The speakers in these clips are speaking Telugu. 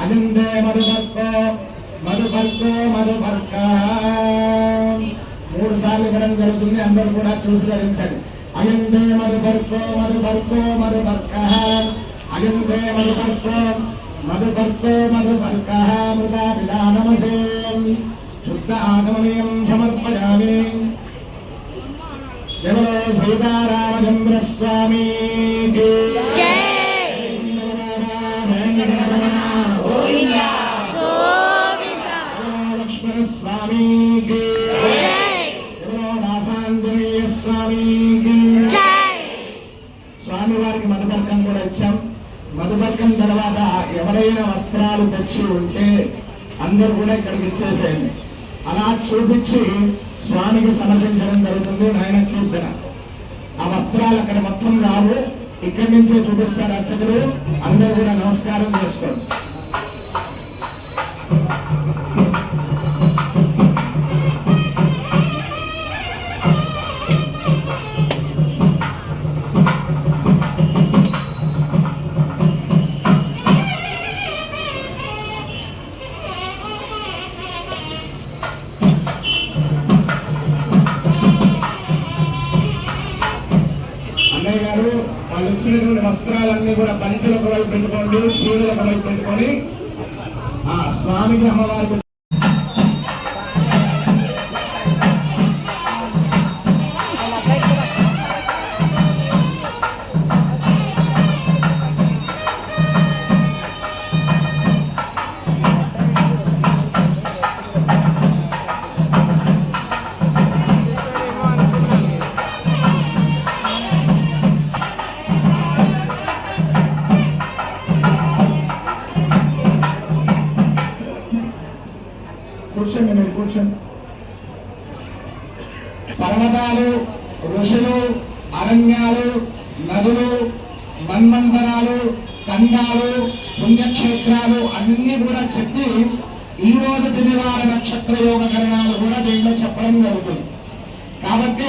అనిందే మధుపర్కో మధుపర్కో మధుపర్క మూడు సార్లు ఇవ్వడం జరుగుతుంది అందరూ కూడా చూసి ధరించండి అనిందే మధుపర్కో మధుపర్కో మధుపర్క అనిందే మధుపర్కో మధుపర్కో మధుపర్క మృదా విధానమసే శుద్ధ ఆగమనీయం సమర్పయామి ఎవరో సీతారామచంద్ర ఎవరైనా వస్త్రాలు తెచ్చి ఉంటే అందరూ కూడా ఇక్కడికి ఇచ్చేసేయండి. అలా చూపించి స్వామికి సమర్పించడం జరుగుతుంది నాయన కీర్తన. ఆ వస్త్రాలు అక్కడ మొత్తం రావు. ఇక్కడి నుంచే చూపిస్తారు అర్చకులు. అందరూ కూడా నమస్కారం చేసుకోండి. ఇచ్చినటువంటి వస్త్రాలన్నీ కూడా పంచలకు వైపు పెట్టుకోండి చీరలకు వైపు పెట్టుకొని. ఆ స్వామికి అమ్మవారికి కూర్చోండి పర్వతాలు ఋషులు అరణ్యాలు నదులు మన్మంతరాలు ఖండాలు పుణ్యక్షేత్రాలు అన్ని కూడా చెప్పి ఈ రోజు తినివార నక్షత్ర యోగకరణాలు కూడా దీంట్లో చెప్పడం జరుగుతుంది. కాబట్టి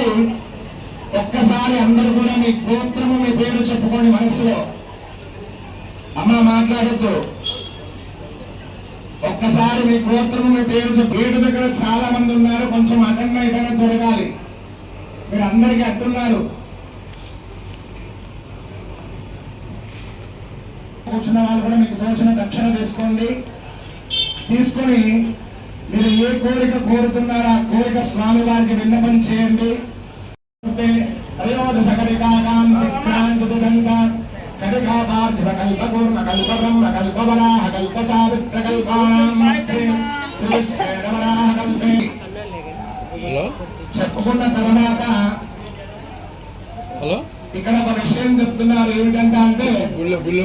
ఒక్కసారి అందరూ కూడా మీ గోత్రము మీ పేరు చెప్పుకోండి మనసులో. అమ్మ మాట్లాడద్దు. ఒక్కసారి మీ గోత్రం మీ పేరు చెప్పి గేటు దగ్గర చాలా మంది ఉన్నారు. కొంచెం అటెండ్ ఇటన్న జరగాలి. మీరు అందరికీ అట్టున్నారు. కూర్చున్న వాళ్ళు కూడా మీకు తోచిన దక్షిణ తీసుకోండి. తీసుకొని మీరు ఏ కోరిక కోరుతున్నారో ఆ కోరిక స్వామి వారికి విన్నపం చేయండి. తర్వాత హలో? ఇక్కడ ఒక విషయం చెప్తున్నారు ఏమిటంటే అంటే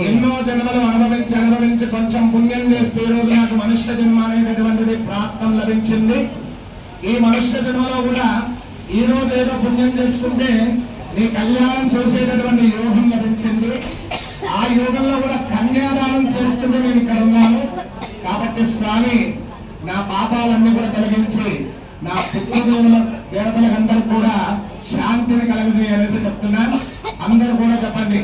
ఎన్నో జన్మలు అనుభవించి అనుభవించి కొంచెం పుణ్యం చేస్తే ఈ రోజు నాకు మనుష్య జన్మ అనేటటువంటిది ప్రాప్తం లభించింది. ఈ మనుష్య జన్మలో కూడా ఈ రోజు ఏదో పుణ్యం చేసుకుంటే నీ కళ్యాణం చూసేటటువంటి యోగం లభించింది. ఆ యోగంలో కూడా కన్యాదానం చేస్తుంటే నేను ఇక్కడ ఉన్నాను. కాబట్టి స్వామి నా పాపాలన్నీ కూడా తొలగించి నా పుత్రదేవుల దేవతలకందరూ కూడా శాంతిని కలగజేయాలనేసి చెప్తున్నా అందరు కూడా చెప్పండి.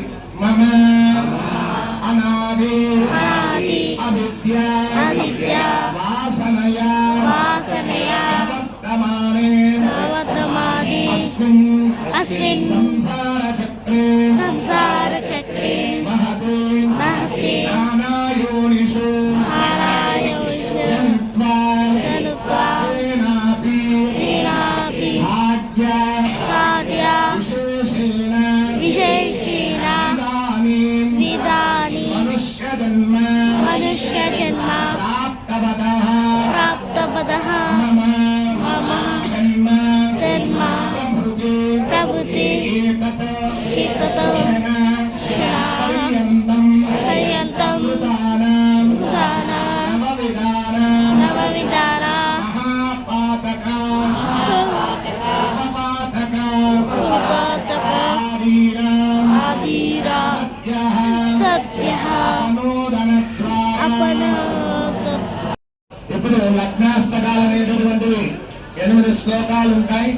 శ్లోకాలు ఉంటాయి.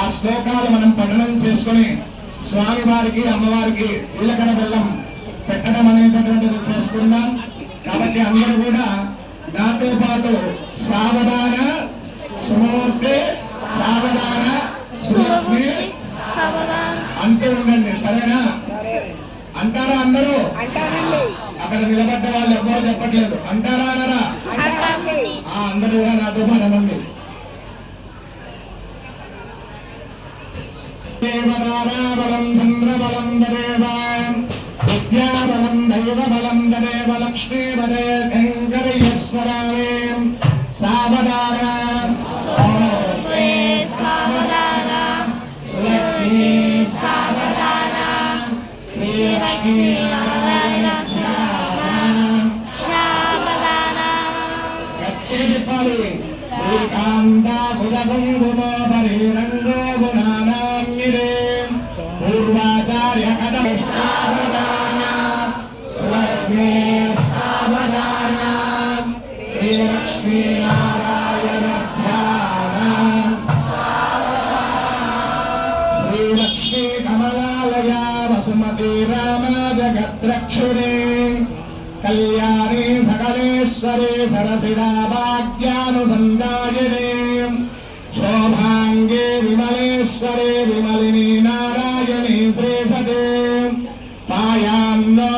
ఆ శ్లోకాలు మనం పఠనం చేసుకొని స్వామి వారికి అమ్మవారికి జీలకర్ర బెల్లం పెట్టడం అనేటటువంటిది చేసుకుందాం. కాబట్టి అందరూ కూడా నాతో పాటు సావధాన సుమూర్తి సావధాన సవదాన అంటూ ఉండండి. సరేనా? అంటారా అందరూ? అక్కడ నిలబడ్డ వాళ్ళు ఎవ్వరు చెప్పట్లేదు. అంటారా అనరా? అందరూ కూడా నాతో పాటు అనండి. దేవదారాబలం చంద్రబలం దదేవ విద్యాబలం దైవబలం దదేవ లక్ష్మీపదే వెంకటేశ్వరామే సావధాన. వే సవదాన సులక్ష్మీ సవదాన శ్రీలక్ష్మీ శ్రీకాంత శ్రీలక్ష్మీ నారాయణ ధ్యాన శ్రీలక్ష్మీ కమలాలయ వసుమతి రామ జగద్రక్షురే కళ్యాణి సకలేశ్వరే సరసిడా భాగ్యానుసందాయనే శోభాంగే విమలేశ్వరే విమలిని నారాయణి శ్రేషతే. పాయాన్నో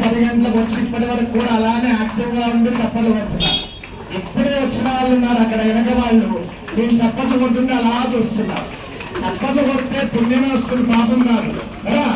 పది గంటలకు వచ్చి ఇప్పటి వరకు కూడా అలానే యాక్టివ్గా ఉండి చప్పట్లు కొడుతున్నారు ఇప్పుడే వచ్చిన వాళ్ళు ఉన్నారు అక్కడ వెనక వాళ్ళు నేను చప్పట్లు కొడుతుంటే అలా చూస్తున్నారు చప్పట్లు కొడితే పుణ్యమే వస్తుంది పాపం కాదు కదా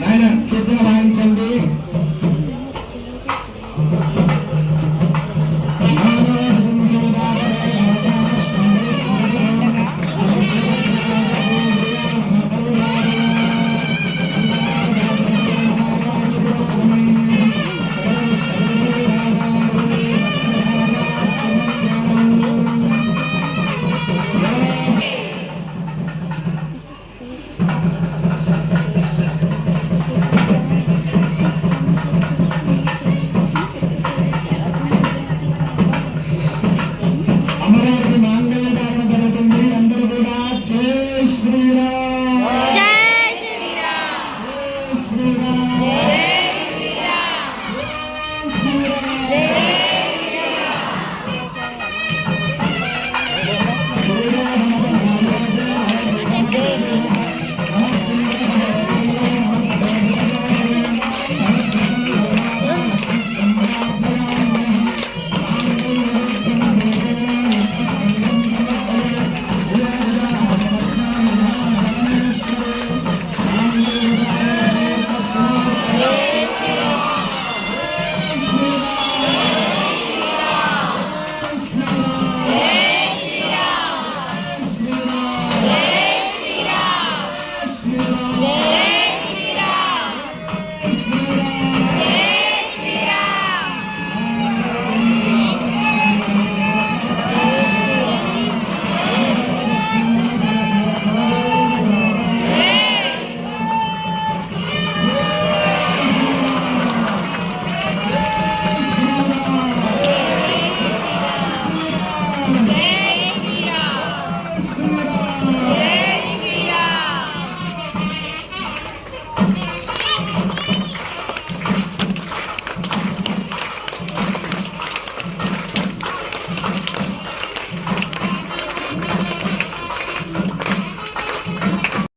నాయన కీర్తన వాయించండి.